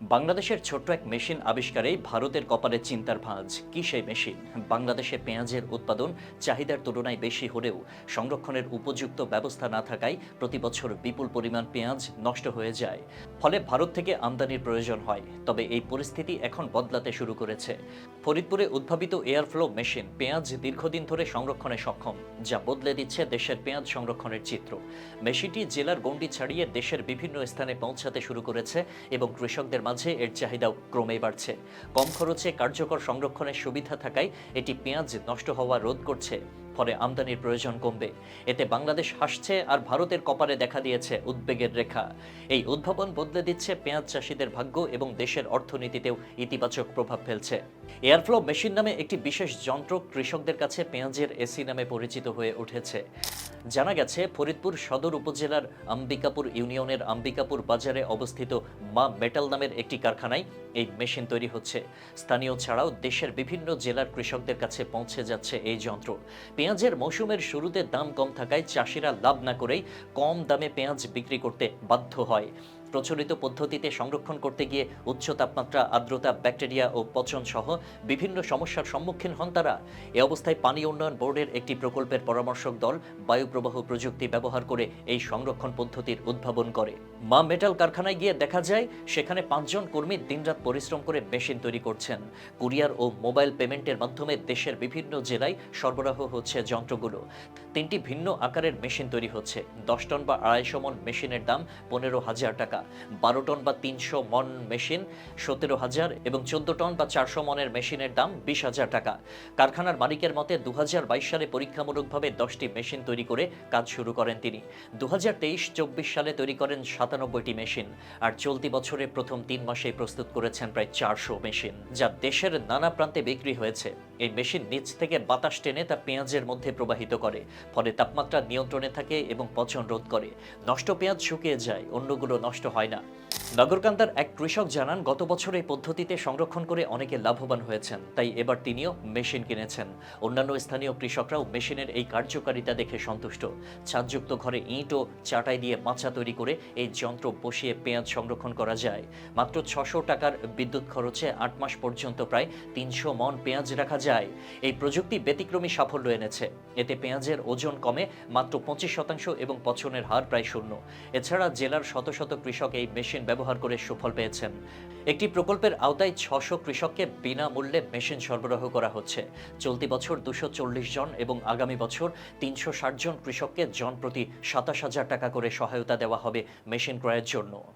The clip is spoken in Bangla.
বাংলাদেশের ছোট্ট এক মেশিন আবিষ্কারেই ভারতের কপালে চিন্তার ভাঁজ। কি সেই মেশিন? বাংলাদেশে পেঁয়াজের উৎপাদন চাহিদার তুলনায় বেশি হলেও সংরক্ষণের উপযুক্ত ব্যবস্থা না থাকায় প্রতি বছর বিপুল পরিমাণ পেঁয়াজ নষ্ট হয়ে যায়। ফলে ভারত থেকে আমদানির প্রয়োজন হয়। তবে এই পরিস্থিতি এখন বদলাতে শুরু করেছে। ফরিদপুরে উদ্ভাবিত এয়ারফ্লো মেশিন পেঁয়াজ দীর্ঘদিন ধরে সংরক্ষণে সক্ষম, যা বদলে দিচ্ছে দেশের পেঁয়াজ সংরক্ষণের চিত্র। মেশিনটি জেলার গণ্ডি ছাড়িয়ে দেশের বিভিন্ন স্থানে পৌঁছাতে শুরু করেছে এবং কৃষকদের মাঝে এর চাহিদাও ক্রমে বাড়ছে। কম খরচে কার্যকর সংরক্ষণের সুবিধা থাকায় এটি পেঁয়াজ নষ্ট হওয়া রোধ করছে। ফলে আমদানির প্রয়োজন কমবে। এতে বাংলাদেশ হাসছে আর ভারতের কপালে দেখা দিয়েছে উদ্বেগের রেখা। এই উদ্ভাবন বদলে দিচ্ছে পেঁয়াজ চাষিদের ভাগ্য এবং দেশের অর্থনীতিতেও ইতিবাচক প্রভাব ফেলছে। এয়ারফ্লো মেশিন নামে একটি বিশেষ যন্ত্র কৃষকদের কাছে পেঁয়াজের এসি নামে পরিচিত হয়ে উঠেছে। জানা গেছে, ফরিদপুর সদর উপজেলার আম্বিকাপুর ইউনিয়নের আম্বিকাপুর বাজারে অবস্থিত মা মেটাল নামের একটি কারখানায় এই মেশিন তৈরি হচ্ছে। স্থানীয় ছাড়াও দেশের বিভিন্ন জেলার কৃষকদের কাছে পৌঁছে যাচ্ছে এই যন্ত্র। পেঁয়াজের মৌসুমের শুরুতে দাম কম থাকায় চাষিরা লাভ না করেই কম দামে পেঁয়াজ বিক্রি করতে বাধ্য হয়। প্রচলিত পদ্ধতিতে সংরক্ষণ করতে গিয়ে উচ্চ তাপমাত্রা, আর্দ্রতা, ব্যাকটেরিয়া ও পচন সহ বিভিন্ন সমস্যার সম্মুখীন হন তারা। এ অবস্থায় পানি উন্নয়ন বোর্ডের একটি প্রকল্পের পরামর্শক দল বায়ু প্রবাহ প্রযুক্তি ব্যবহার করে এই সংরক্ষণ পদ্ধতির উদ্ভাবন করে। মা মেটাল কারখানায় গিয়ে দেখা যায়, সেখানে পাঁচজন কর্মী দিনরাত পরিশ্রম করে মেশিন তৈরি করছেন। কুরিয়ার ও মোবাইল পেমেন্টের মাধ্যমে দেশের বিভিন্ন জেলায় সরবরাহ হচ্ছে যন্ত্রগুলো। তিনটি ভিন্ন আকারের মেশিন তৈরি হচ্ছে। দশ টন বা আড়াইশো মন মেশিনের দাম পনেরো হাজার টাকা। বারো টন বা তিনশো মন মেশিন সতেরো হাজার এবং চোদ্দ টন বা চারশো মনের মেশিনের দাম বিশ হাজার টাকা। কারখানার মালিকের মতে দু হাজার বাইশ সালে পরীক্ষামূলকভাবে দশটি মেশিন তৈরি করে কাজ শুরু করেন তিনি। দু হাজার তেইশ চব্বিশ সালে তৈরি করেন সাতানব্বইটি মেশিন আর চলতি বছরে প্রথম তিন মাসেই প্রস্তুত করেছেন প্রায় চারশো মেশিন, যা দেশের নানা প্রান্তে বিক্রি হয়েছে। এই মেশিন নিচ থেকে বাতাস টেনে তা পেঁয়াজের মধ্যে প্রবাহিত করে, ফলে তাপমাত্রা নিয়ন্ত্রণে থাকে এবং পচন রোধ করে। নষ্ট পেঁয়াজ শুকিয়ে যায়, অন্যগুলো নষ্ট হয় না। নগরকান্দার এক কৃষক জানান, গত বছর এই পদ্ধতিতে সংরক্ষণ করে অনেকে লাভবান হয়েছেন, তাই এবার তিনিও মেশিন কিনেছেন। অন্যান্য স্থানীয় কৃষকরাও মেশিনের এই কার্যকারিতা দেখে সন্তুষ্ট। ছাদযুক্ত ঘরে ইঁট ও চাটাই দিয়ে মাচা তৈরি করে এই যন্ত্র বসিয়ে পেঁয়াজ সংরক্ষণ করা যায়। মাত্র ছশো টাকার বিদ্যুৎ খরচে আট মাস পর্যন্ত প্রায় তিনশো মন পেঁয়াজ রাখা যায়। এই প্রযুক্তি ব্যতিক্রমী সাফল্য এনেছে। এতে পেঁয়াজের ওজন কমে মাত্র পঁচিশ শতাংশ এবং পচনের হার প্রায় শূন্য। এছাড়া জেলার শত শত কৃষক এই মেশিন ব্যবহার করে সুফল পেয়েছেন। একটি প্রকল্পের আওতায় ছশো কৃষককে বিনামূল্যে মেশিন সরবরাহ করা হচ্ছে। চলতি বছর দুশো জন এবং আগামী বছর তিনশো ষাট জন কৃষককে জন প্রতি সাতাশ হাজার টাকা করে সহায়তা দেওয়া হবে মেশিন ক্রয়ের জন্য।